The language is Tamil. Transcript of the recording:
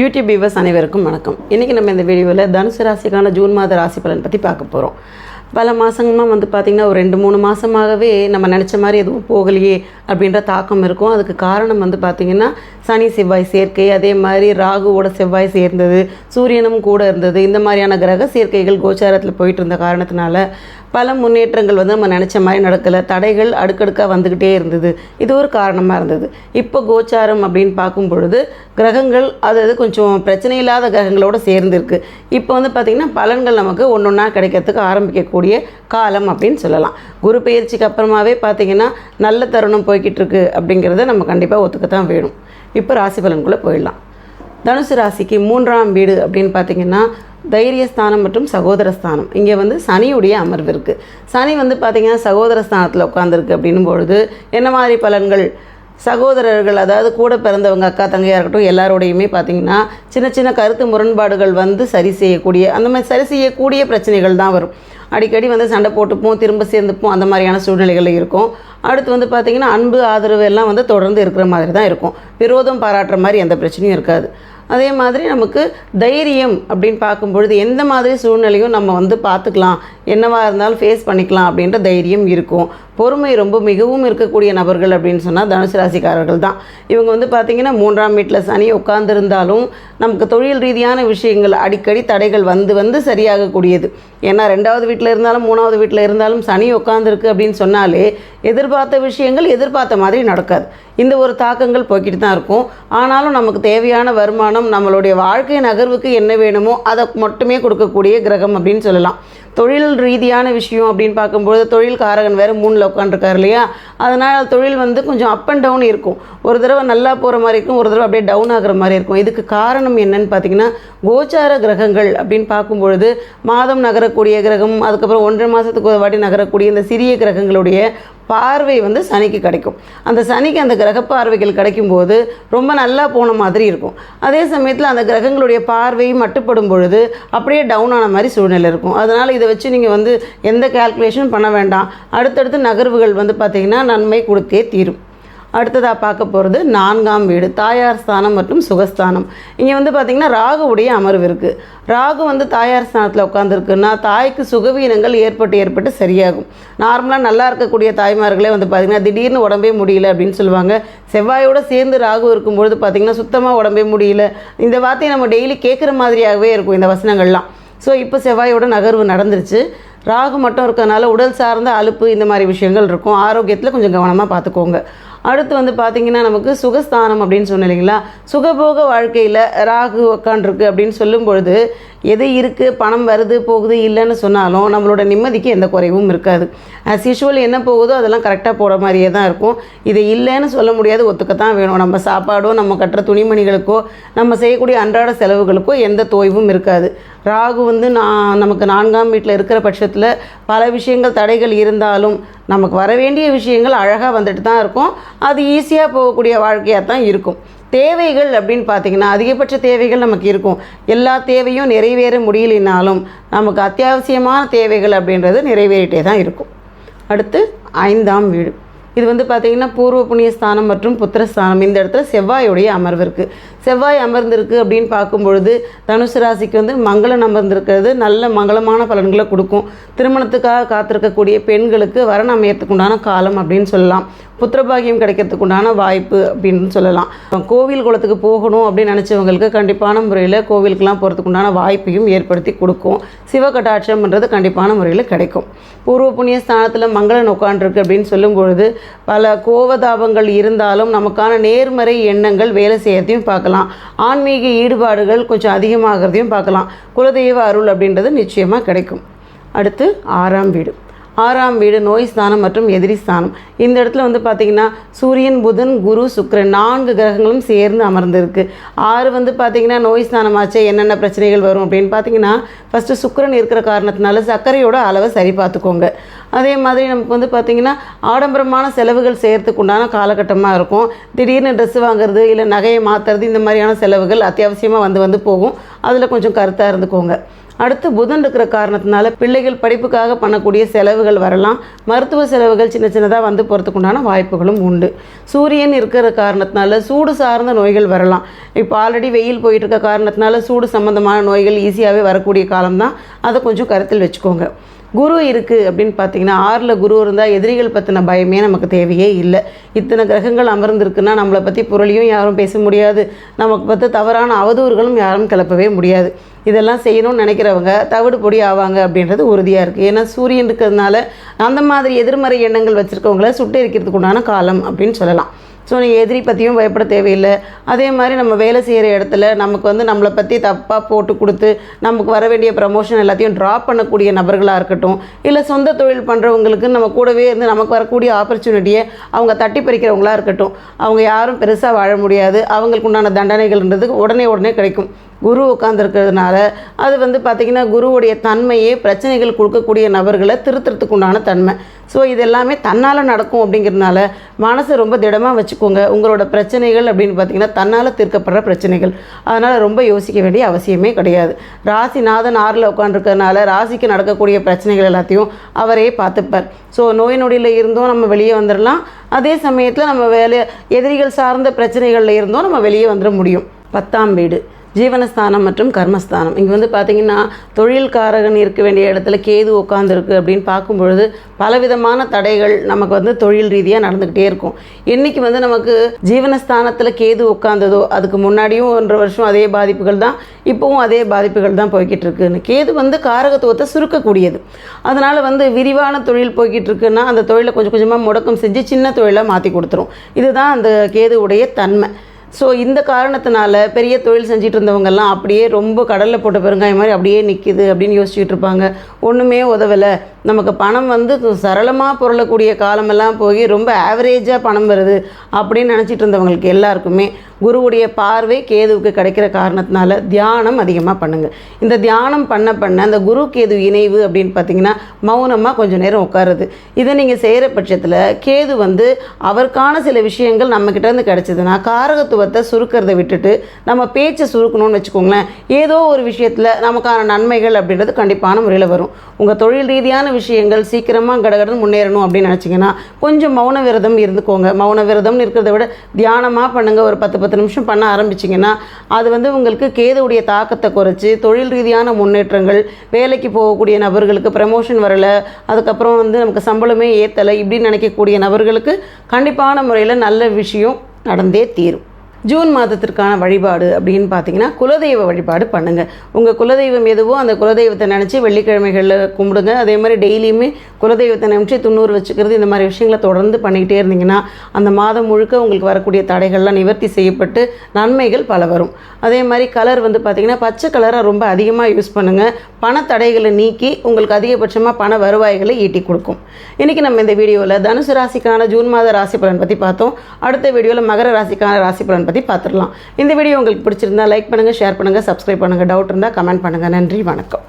யூடியூப் வியூவர்ஸ் அனைவருக்கும் வணக்கம். இன்றைக்கி நம்ம இந்த வீடியோவில் தனுசு ராசிக்கான ஜூன் மாத ராசி பலன் பற்றி பார்க்க போகிறோம் பல மாதங்கமாக வந்து பார்த்திங்கன்னா ஒரு ரெண்டு மூணு மாதமாகவே நம்ம நினச்ச மாதிரி எதுவும் போகலையே அப்படின்ற தாக்கம் இருக்கும். அதுக்கு காரணம் வந்து பார்த்திங்கன்னா சனி செவ்வாய் சேர்க்கை. அதே மாதிரி ராகுவோட செவ்வாய் சேர்ந்தது சூரியனும் கூட இருந்தது. இந்த மாதிரியான கிரக சேர்க்கைகள் கோச்சாரத்தில் போயிட்டு இருந்த காரணத்தினால பல முன்னேற்றங்கள் வந்து நம்ம நினச்ச மாதிரி நடக்கலை. தடைகள் அடுக்கடுக்காக வந்துக்கிட்டே இருந்தது. இது ஒரு காரணமாக இருந்தது. இப்போ கோச்சாரம் அப்படின்னு பார்க்கும் பொழுது கிரகங்கள் அதாவது கொஞ்சம் பிரச்சனை இல்லாத கிரகங்களோடு சேர்ந்துருக்கு இப்போ வந்து பார்த்திங்கன்னா பலன்கள் நமக்கு ஒன்று ஒன்றா கிடைக்கிறதுக்கு ஆரம்பிக்கக்கூடிய காலம் அப்படின்னு சொல்லலாம். குரு பயிற்சிக்கு அப்புறமாவே பார்த்திங்கன்னா நல்ல தருணம் போய்கிட்டு இருக்கு அப்படிங்கிறத நம்ம கண்டிப்பாக ஒத்துக்கத்தான் வேணும். இப்போ ராசி பலன்குள்ளே போயிடலாம். தனுசு ராசிக்கு மூன்றாம் வீடு அப்படின்னு பார்த்தீங்கன்னா தைரியஸ்தானம் மற்றும் சகோதரஸ்தானம். இங்கே வந்து சனியுடைய அமர்வு இருக்குது சனி வந்து பார்த்திங்கன்னா சகோதரஸ்தானத்தில் உட்காந்துருக்கு அப்படின்னும் பொழுது என்ன மாதிரி பலன்கள்? சகோதரர்கள் அதாவது கூட பிறந்தவங்க அக்கா தங்கையாக இருக்கட்டும் எல்லாரோடையுமே பார்த்திங்கன்னா சின்ன சின்ன கருத்து முரண்பாடுகள் வந்து சரி செய்யக்கூடிய அந்த மாதிரி சரி செய்யக்கூடிய பிரச்சனைகள் தான் வரும். அடிக்கடி வந்து சண்டை போட்டுப்போம் திரும்ப சேர்ந்துப்போம் அந்த மாதிரியான சூழ்நிலைகள் இருக்கும். அடுத்து வந்து பார்த்திங்கன்னா அன்பு ஆதரவு எல்லாம் வந்து தொடர்ந்து இருக்கிற மாதிரி தான் இருக்கும். விரோதம் பாராட்டுற மாதிரி எந்த பிரச்சனையும் இருக்காது. அதே மாதிரி நமக்கு தைரியம் அப்படின்னு பார்க்கும்பொழுது எந்த மாதிரி சூழ்நிலையும் நம்ம வந்து பார்த்துக்கலாம். என்னவாக இருந்தாலும் ஃபேஸ் பண்ணிக்கலாம் அப்படின்ற தைரியம் இருக்கும். பொறுமை ரொம்ப மிகவும் இருக்கக்கூடிய நபர்கள் அப்படின்னு சொன்னால் தனுசு ராசிக்காரர்கள் தான். இவங்க வந்து பார்த்திங்கன்னா மூன்றாம் வீட்டில் சனி உட்கார்ந்துருந்தாலும் நமக்கு தொழில் ரீதியான விஷயங்கள் அடிக்கடி தடைகள் வந்து வந்து சரியாகக்கூடியது. ஏன்னா ரெண்டாவது வீட்டில் இருந்தாலும் மூணாவது வீட்டில் இருந்தாலும் சனி உட்காந்துருக்கு அப்படின்னு சொன்னாலே எதிர்பார்த்த விஷயங்கள் எதிர்பார்த்த மாதிரி நடக்காது. இந்த ஒரு தாக்கங்கள் போய்கிட்டு தான் இருக்கும். ஆனாலும் நமக்கு தேவையான வருமானம் நம்மளுடைய வாழ்க்கை நகர்வுக்கு என்ன வேணுமோ அதை மட்டுமே கொடுக்கக்கூடிய கிரகம் அப்படின்னு சொல்லலாம். தொழில் ரீதியான விஷயம் அப்படின்னு பார்க்கும்போது தொழில் காரகன் வேறு மூணில் உட்காந்துருக்காரு இல்லையா? அதனால் தொழில் வந்து கொஞ்சம் அப் அண்ட் டவுன் இருக்கும். ஒரு தடவை நல்லா போகிற மாதிரி இருக்கும் ஒரு தடவை அப்படியே டவுன் ஆகிற மாதிரி இருக்கும். இதுக்கு காரணம் என்னன்னு பார்த்தீங்கன்னா கோச்சார கிரகங்கள் அப்படின்னு பார்க்கும்பொழுது மாதம் நகரக்கூடிய கிரகம் அதுக்கப்புறம் ஒன்றரை மாதத்துக்கு ஒரு வாட்டி நகரக்கூடிய இந்த சிறிய கிரகங்களுடைய பார்வை வந்து சனிக்கு கிடைக்கும். அந்த சனிக்கு அந்த கிரக பார்வைகள் கிடைக்கும்போது ரொம்ப நல்லா போன மாதிரி இருக்கும். அதே சமயத்தில் அந்த கிரகங்களுடைய பார்வை மட்டுப்படும் பொழுது அப்படியே டவுன் ஆன மாதிரி சூழ்நிலை இருக்கும். அதனால் இதை வச்சு நீங்கள் வந்து எந்த கால்குலேஷனும் பண்ண வேண்டாம். அடுத்தடுத்து நகர்வுகள் வந்து பார்த்திங்கன்னா நன்மை கொடுத்தே தீரும். அடுத்ததாக பார்க்க போகிறது நான்காம் வீடு தாயார் ஸ்தானம் மற்றும் சுகஸ்தானம். இங்கே வந்து பார்த்திங்கன்னா ராகுவுடைய அமர்வு இருக்குது ராகு வந்து தாயார் ஸ்தானத்தில் உட்காந்துருக்குன்னா தாய்க்கு சுகவீனங்கள் ஏற்பட்டு ஏற்பட்டு சரியாகும். நார்மலாக நல்லா இருக்கக்கூடிய தாய்மார்களே வந்து பார்த்திங்கன்னா திடீர்னு உடம்பே முடியல அப்படின்னு சொல்லுவாங்க. செவ்வாயோடு சேர்ந்து ராகு இருக்கும்பொழுது பார்த்திங்கன்னா சுத்தமாக உடம்பே முடியல. இந்த வார்த்தையை நம்ம டெய்லி கேட்குற மாதிரியாகவே இருக்கும் இந்த வசனங்கள்லாம். ஸோ இப்போ செவ்வாயோட நகர்வு நடந்துருச்சு. ராகு மட்டும் இருக்கிறதுனால உடல் சார்ந்த அலுப்பு இந்த மாதிரி விஷயங்கள் இருக்கும். ஆரோக்கியத்தில் கொஞ்சம் கவனமாக பார்த்துக்கோங்க. அடுத்து வந்து பார்த்திங்கன்னா நமக்கு சுகஸ்தானம் அப்படின்னு சொன்னோம் இல்லைங்களா? சுகபோக வாழ்க்கையில் ராகு உக்காண்டிருக்கு அப்படின்னு சொல்லும் பொழுது எது இருக்குது பணம் வருது போகுது இல்லைன்னு சொன்னாலும் நம்மளோட நிம்மதிக்கு எந்த குறைவும் இருக்காது. ஆஸ் யூஷுவல் என்ன போகுதோ அதெல்லாம் கரெக்டாக போகிற மாதிரியே தான் இருக்கும். இது இல்லைன்னு சொல்ல முடியாது ஒத்துக்கத்தான் வேணும். நம்ம சாப்பாடோ நம்ம கட்டுற துணிமணிகளுக்கோ நம்ம செய்யக்கூடிய அன்றாட செலவுகளுக்கோ எந்த தோய்வும் இருக்காது. ராகு வந்து நான் நமக்கு நான்காம் வீட்டில் இருக்கிற பட்சத்தில் பல விஷயங்கள் தடைகள் இருந்தாலும் நமக்கு வர வேண்டிய விஷயங்கள் அழகாக வந்துட்டு தான் இருக்கும். அது ஈஸியாக போகக்கூடிய வாழ்க்கையாக தான் இருக்கும். தேவைகள் அப்படின்னு பார்த்தீங்கன்னா அதிகபட்ச தேவைகள் நமக்கு இருக்கும். எல்லா தேவையும் நிறைவேற முடியலைனாலும் நமக்கு அத்தியாவசியமான தேவைகள் அப்படின்றது நிறைவேறிட்டே தான் இருக்கும். அடுத்து ஐந்தாம் வீடு. இது வந்து பார்த்திங்கன்னா பூர்வ புண்ணியஸ்தானம் மற்றும் புத்திரஸ்தானம். இந்த இடத்துல செவ்வாயுடைய அமர்வு இருக்குது செவ்வாய் அமர்ந்திருக்கு அப்படின்னு பார்க்கும்பொழுது தனுசு ராசிக்கு வந்து மங்களம் அமர்ந்திருக்கிறது. நல்ல மங்களமான பலன்களை கொடுக்கும். திருமணத்துக்காக காத்திருக்கக்கூடிய பெண்களுக்கு வரன் அமையத்துக்குண்டான காலம் அப்படின்னு சொல்லலாம். புத்திரபாகியம் கிடைக்கிறதுக்கு உண்டான வாய்ப்பு அப்படின்னு சொல்லலாம். கோவில் குளத்துக்கு போகணும் அப்படின்னு நினச்சவங்களுக்கு கண்டிப்பான முறையில் கோவிலுக்கெல்லாம் போகிறதுக்கு உண்டான வாய்ப்பையும் ஏற்படுத்தி கொடுக்கும். சிவகட்டாட்சம்ன்றது கண்டிப்பான முறையில் கிடைக்கும். பூர்வ புண்ணிய ஸ்தானத்தில் மங்களன் உட்காண்டிருக்கு அப்படின்னு சொல்லும் பொழுது பல கோவதாபங்கள் இருந்தாலும் நமக்கான நேர்மறை எண்ணங்கள் வேலை செய்யறதையும் பார்க்கலாம். ஆன்மீக ஈடுபாடுகள் கொஞ்சம் அதிகமாகிறதையும் பார்க்கலாம். குலதெய்வ அருள் அப்படின்றது நிச்சயமாக கிடைக்கும். அடுத்து ஆறாம் வீடு. ஆறாம் வீடு நோய் ஸ்தானம் மற்றும் எதிரி ஸ்தானம் இந்த இடத்துல வந்து பார்த்திங்கன்னா சூரியன் புதன் குரு சுக்கிரன் நான்கு கிரகங்களும் சேர்ந்து அமர்ந்திருக்கு. ஆறு வந்து பார்த்திங்கன்னா நோய் ஸ்தானம் ஆச்சு என்னென்ன பிரச்சனைகள் வரும் அப்படின்னு பார்த்தீங்கன்னா ஃபஸ்ட்டு சுக்கிரன் இருக்கிற காரணத்தினால சர்க்கரையோட அளவை சரி பார்த்துக்கோங்க. அதே மாதிரி நமக்கு வந்து பார்த்திங்கன்னா ஆடம்பரமான செலவுகள் செய்கிறதுக்கு உண்டான காலகட்டமாக இருக்கும். திடீர்னு ட்ரெஸ் வாங்குறது இல்லை நகையை மாற்றுறது இந்த மாதிரியான செலவுகள் அத்தியாவசியமாக வந்து வந்து போகும். அதில் கொஞ்சம் கருத்தாக இருந்துக்கோங்க. அடுத்து புதன் இருக்கிற காரணத்தினால பிள்ளைகள் படிப்புக்காக பண்ணக்கூடிய செலவுகள் வரலாம். மருத்துவ செலவுகள் சின்ன சின்னதாக வந்து போகிறதுக்கு உண்டான வாய்ப்புகளும் உண்டு. சூரியன் இருக்கிற காரணத்தினால சூடு சார்ந்த நோய்கள் வரலாம். இப்போ ஆல்ரெடி வெயில் போயிட்டு இருக்க காரணத்தினால சூடு சம்பந்தமான நோய்கள் ஈஸியாகவே வரக்கூடிய காலம்தான். அதை கொஞ்சம் கருத்தில் வச்சுக்கோங்க. குரு இருக்குது அப்படின்னு பார்த்தீங்கன்னா ஆறில் குரு இருந்தால் எதிரிகள் பற்றின பயமே நமக்கு தேவையே இல்லை. இத்தனை கிரகங்கள் அமர்ந்திருக்குன்னா நம்மளை பற்றி புரளியும் யாரும் பேச முடியாது. நமக்கு பற்றி தவறான அவதூறுகளும் யாரும் கிளப்பவே முடியாது. இதெல்லாம் செய்யணும்னு நினைக்கிறவங்க தவிடு பொடி ஆவாங்க அப்படின்றது உறுதியாக இருக்குது ஏன்னா சூரியன் இருக்கிறதுனால அந்த மாதிரி எதிர்மறை எண்ணங்கள் வச்சுருக்கவங்கள சுட்டரிக்கிறதுக்கு உண்டான காலம் அப்படின்னு சொல்லலாம். ஸோ நீங்கள் எதிரி பற்றியும் பயப்பட தேவையில்லை. அதே மாதிரி நம்ம வேலை செய்கிற இடத்துல நமக்கு வந்து நம்மளை பற்றி தப்பாக போட்டு கொடுத்து நமக்கு வர வேண்டிய ப்ரமோஷன் எல்லாத்தையும் ட்ராப் பண்ணக்கூடிய நபர்களாக இருக்கட்டும் இல்லை சொந்த தொழில் பண்ணுறவங்களுக்கு நம்ம கூடவே இருந்து நமக்கு வரக்கூடிய ஆப்பர்ச்சுனிட்டியை அவங்க தட்டி பறிக்கிறவங்களா இருக்கட்டும் அவங்க யாரும் பெருசாக வாழ முடியாது. அவங்களுக்கு உண்டான தண்டனைகள்ன்றது உடனே உடனே கிடைக்கும். குரு உட்காந்துருக்கிறதுனால அது வந்து பார்த்திங்கன்னா குருவுடைய தன்மையே பிரச்சனைகள் கொடுக்கக்கூடிய நபர்களை திருத்துறதுக்கு உண்டான தன்மை. ஸோ இது எல்லாமே தன்னால் நடக்கும் அப்படிங்கிறதுனால மனசை ரொம்ப திடமாக வச்சுக்கோங்க. உங்களோட பிரச்சனைகள் அப்படின்னு பார்த்தீங்கன்னா தன்னால் தீர்க்கப்படுற பிரச்சனைகள். அதனால் ரொம்ப யோசிக்க வேண்டிய அவசியமே கிடையாது. ராசிநாதன் ஆறில் உட்காந்துருக்கறனால ராசிக்கு நடக்கக்கூடிய பிரச்சனைகள் எல்லாத்தையும் அவரே பார்த்துப்பார். ஸோ நோய் நொடியில் இருந்தும் நம்ம வெளியே வந்துடலாம் அதே சமயத்தில் நம்ம வேலை எதிரிகள் சார்ந்த பிரச்சனைகளில் இருந்தும் நம்ம வெளியே வந்துட முடியும். பத்தாம் வீடு. ஜீவனஸ்தானம் மற்றும் கர்மஸ்தானம். இங்கே வந்து பார்த்திங்கன்னா தொழில்காரகன் இருக்க வேண்டிய இடத்துல கேது உட்காந்துருக்கு அப்படின்னு பார்க்கும்பொழுது பலவிதமான தடைகள் நமக்கு வந்து தொழில் ரீதியாக நடந்துக்கிட்டே இருக்கும். இன்றைக்கி வந்து நமக்கு ஜீவனஸ்தானத்தில் கேது உட்காந்ததோ அதுக்கு முன்னாடியும் ஒன்றரை வருஷம் அதே பாதிப்புகள் தான் இப்போவும் அதே பாதிப்புகள் தான் போய்கிட்டு இருக்குன்னு கேது வந்து காரகத்துவத்தை சுருக்கக்கூடியது. அதனால் வந்து விரிவான தொழில் போய்கிட்டு இருக்குன்னா அந்த தொழிலை கொஞ்சம் கொஞ்சமாக முடக்கம் செஞ்சு சின்ன தொழிலாக மாற்றி கொடுத்துரும். இதுதான் அந்த கேதுவுடைய தன்மை. ஸோ இந்த காரணத்தினால பெரிய தொழில் செஞ்சுட்டு இருந்தவங்கெல்லாம் அப்படியே ரொம்ப கடலில் போட்ட பெருங்காயம் மாதிரி அப்படியே நிற்கிது அப்படின்னு யோசிச்சுட்டு இருப்பாங்க. ஒன்றுமே உதவலை. நமக்கு பணம் வந்து சரளமாக பொருளக்கூடிய காலமெல்லாம் போய் ரொம்ப ஆவரேஜாக பணம் வருது அப்படின்னு நினச்சிட்டு இருந்தவங்களுக்கு எல்லாருக்குமே குருவுடைய பார்வை கேதுவுக்கு கிடைக்கிற காரணத்தினால தியானம் அதிகமாக பண்ணுங்கள் இந்த தியானம் பண்ண பண்ண அந்த குரு கேது இணைவு அப்படின்னு பார்த்தீங்கன்னா மௌனமாக கொஞ்சம் நேரம் உட்காருது. இதை நீங்கள் செய்கிற பட்சத்தில் கேது வந்து அவருக்கான சில விஷயங்கள் நம்மக்கிட்டேருந்து கிடச்சிதுன்னா காரகத்துவத்தை சுருக்கிறத விட்டுட்டு நம்ம பேச்சை சுருக்கணும்னு வச்சுக்கோங்களேன். ஏதோ ஒரு விஷயத்தில் நமக்கான நன்மைகள் அப்படின்றது கண்டிப்பான முறையில் வரும். உங்கள் தொழில் ரீதியான விஷயங்கள் சீக்கிரமாக கடகடன் முன்னேறணும் அப்படின்னு நினச்சிங்கன்னா கொஞ்சம் மௌன விரதம் இருந்துக்கோங்க. மௌன விரதம்னு இருக்கிறத விட தியானமாக பண்ணுங்கள் ஒரு பத்து பத்து நிமிஷம் பண்ண ஆரம்பிச்சிங்கன்னா அது வந்து உங்களுக்கு கேதுவுடைய தாக்கத்தை குறைச்சி தொழில் ரீதியான முன்னேற்றங்கள் வேலைக்கு போகக்கூடிய நபர்களுக்கு ப்ரமோஷன் வரலை அதுக்கப்புறம் வந்து நமக்கு சம்பளமே ஏற்றலை இப்படின்னு நினைக்கக்கூடிய நபர்களுக்கு கண்டிப்பான முறையில் நல்ல விஷயம் நடந்தே தீரும். ஜூன் மாதத்திற்கான வழிபாடு அப்படின்னு பார்த்தீங்கன்னா குலதெய்வ வழிபாடு பண்ணுங்கள் உங்கள் குலதெய்வம் எதுவோ அந்த குலதெய்வத்தை நினச்சி வெள்ளிக்கிழமைகளில் கும்பிடுங்க. அதே மாதிரி டெய்லியுமே குலதெய்வத்தை நினச்சி துண்ணூறு வச்சுக்கிறது இந்த மாதிரி விஷயங்களை தொடர்ந்து பண்ணிக்கிட்டே இருந்தீங்கன்னா அந்த மாதம் முழுக்க உங்களுக்கு வரக்கூடிய தடைகள்லாம் நிவர்த்தி செய்யப்பட்டு நன்மைகள் பல வரும். அதே மாதிரி கலர் வந்து பார்த்திங்கன்னா பச்சை கலரை ரொம்ப அதிகமாக யூஸ் பண்ணுங்கள் பண தடைகளை நீக்கி உங்களுக்கு அதிகபட்சமாக பண வருவாய்களை ஈட்டி கொடுக்கும். இன்றைக்கி நம்ம இந்த வீடியோவில் தனுசு ராசிக்கான ஜூன் மாத ராசி பலன் பற்றி பார்த்தோம். அடுத்த வீடியோவில் மகர ராசிக்கான ராசி பலன் பற்றி பார்த்துடலாம் இந்த வீடியோ உங்களுக்கு பிடிச்சிருந்தா லைக் பண்ணுங்கள் ஷேர் பண்ணுங்கள் சப்ஸ்கிரைப் பண்ணுங்கள் டவுட் இருந்தால் கமெண்ட் பண்ணுங்கள் நன்றி வணக்கம்.